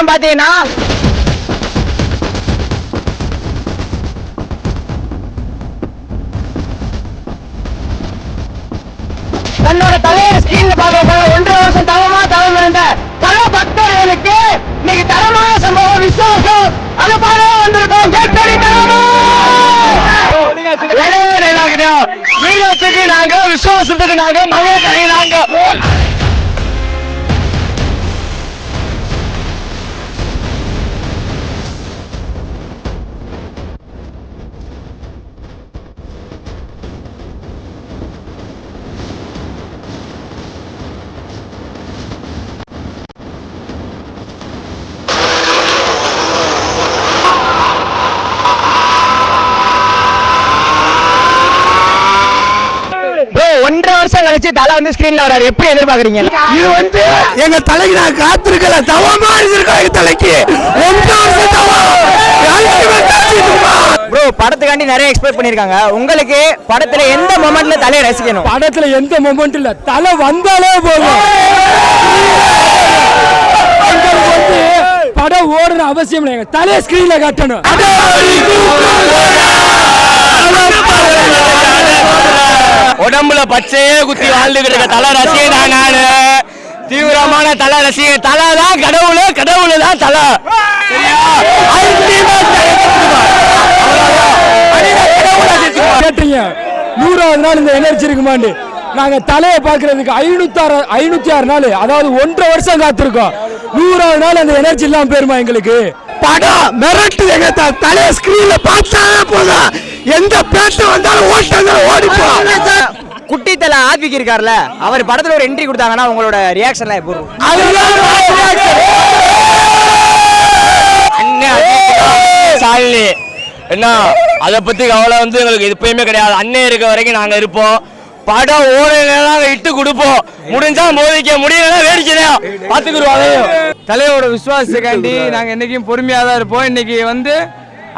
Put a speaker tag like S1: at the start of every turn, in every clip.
S1: நம்ம எதுக்கு பாத்தீங்கன்னா தன்னோட தலையை ஸ்கிரீன்ல பார்க்க ஒன்றரை வருஷம் தவமா தவம் இருந்த தல பக்தர்களுக்கு இன்னைக்கு தரமான சம்பவம் விசுவாசம் அது பாரு வந்திருக்கோம். கேட்டடி தரமா? நாங்க விசுவாசத்துக்கு நாங்க மகத்துக்கு நாங்க. ஒன்றரை வருஷம் கழிச்சு தலை வந்து ஸ்கிரீன்ல வராரு. எப்படி எதிர்பார்க்கறீங்க?
S2: இது வந்து எங்க தலைக்கு நான் காத்திருக்கல. தவமா இருந்திருக்கோம் எங்க தலைக்கு? ஒன்றரை வருஷம் தவம்?
S1: ப்ரோ படத்துக்காண்டி நிறைய எக்ஸ்பெக்ட் பண்ணிருக்காங்க. உங்களுக்கு படத்துல எந்த மொமெண்ட்ல தலையை ரசிக்கணும்?
S2: படத்துல எந்த மொமெண்ட் இல்ல. தலை வந்தாலே போதும். படம் ஓடுற அவசியம் இல்லை. தலையை ஸ்கிரீன்ல காட்டணும்.
S1: உடம்புல பச்சையே குத்தி வாழ்ந்துகிட்டு இருக்க தலை ரசிகன் நானு. தீவிரமான தலை ரசிகன். தலை தான் கடவுளு கடவுளு தான் தலை.
S2: கேட்டீங்க. நூறாவது நாள் இந்த எனர்ஜி இருக்குமாண்டு. நாங்க தலையை பார்க்கறதுக்கு ஐநூத்தி ஆறு ஐநூத்தி ஆறு நாள் அதாவது ஒன்றரை வருஷம் காத்திருக்கோம். நூறாவது நாள் அந்த எனர்ஜி இல்லாம போயிருமா எங்களுக்கு? படம் மிரட்டு எங்க தலைய ஸ்கிரீன்ல பார்த்தாலே போதும். எந்த பேச்சு வந்தாலும் ஓட்டு ஓடிப்போம்
S1: குட்டி தலை ஆத்விக் இருக்கார்ல அவர் படத்துல ஒரு என்ட்ரி கொடுத்தாங்கன்னா உங்களோட ரியாக்ஷன்லாம் எப்படி சாலினி என்ன அதை பத்தி கவலை வந்து எங்களுக்கு எப்பயுமே கிடையாது. அண்ணன் இருக்க வரைக்கும் நாங்க இருப்போம். படம் ஓடுனா இட்டு கொடுப்போம். முடிஞ்சா மோதிக்க முடியலன்னா வேடிக்கையா? பாத்துக்கிடுவோம் அதையும்.
S3: தலையோட விசுவாசத்துக்காண்டி நாங்க என்னைக்கும் பொறுமையா தான் இருப்போம். இன்னைக்கு வந்து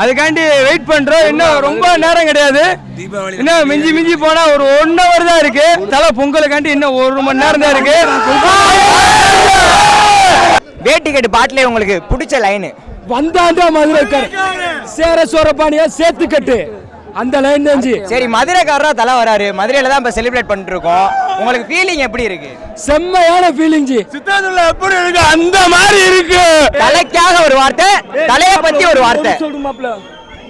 S3: அதுக்காண்டி வெயிட் பண்றோம். இன்னும் ரொம்ப நேரம் கிடையாது. இன்னும் மிஞ்சி மிஞ்சி போனா ஒரு ஒன் ஹவர் தான் இருக்கு. தலை பொங்கலுக்காண்டி இன்னும் ஒரு மணி நேரம் தான் இருக்கு.
S1: வேட்டி கட்டு பாட்டிலே உங்களுக்கு பிடிச்ச லைனு
S2: வந்தாண்டா மதுரைக்கார சேர சோரப்பாணியா சேத்து கட்டு அந்த லைன் தெரிஞ்சு
S1: சரி மதுரைக்காரரா தலை வராரு. மதுரையில தான் இப்ப செலிப்ரேட் பண்ணிட்டு இருக்கோம். உங்களுக்கு ஃபீலிங் எப்படி இருக்கு?
S2: செம்மையான ஃபீலிங் ஜி.
S3: சித்தாந்துள்ள எப்படி இருக்கு? அந்த மாதிரி இருக்கு.
S1: தலைக்காக ஒரு வார்த்தை தலைய பத்தி ஒரு வார்த்தை.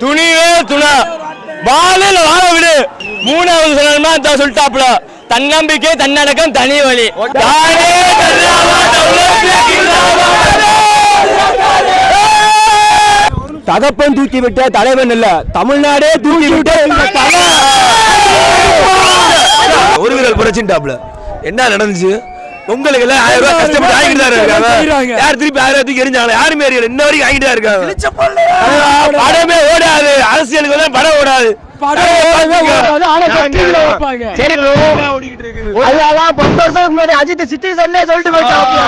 S3: துணிவே துணை. வாழல வாழ விடு. மூணாவது சொல்லணுமா இந்த சொல்லிட்டாப்ல தன்னம்பிக்கை தன்னடக்கம் தனி வழி.
S2: தகப்பன் தூக்கி விட்ட தலைவன் இல்ல. தமிழ்நாடே தூக்கி விட்ட
S4: ஒரு விரல் புரட்சின்டாப்ல என்ன நடந்துச்சு? உங்களுக்கு எல்லாம் ஆயிரம் ரூபாய் கஷ்டப்பட்டு ஆகிட்டு தான் இருக்காங்க. யார் திருப்பி ஆயிரம் ரூபாய்க்கு எரிஞ்சாங்களா யாருமே எரியல. இன்ன வரைக்கும் ஆகிட்டு தான் இருக்காங்க. படமே ஓடாது. அரசியலுக்கு வந்து படம் ஓடாது.
S1: சரி அதெல்லாம் பத்து வருஷத்துக்கு முன்னாடி அஜித் சிட்டி சொன்னே சொல்லிட்டு போயிட்டாப்ல.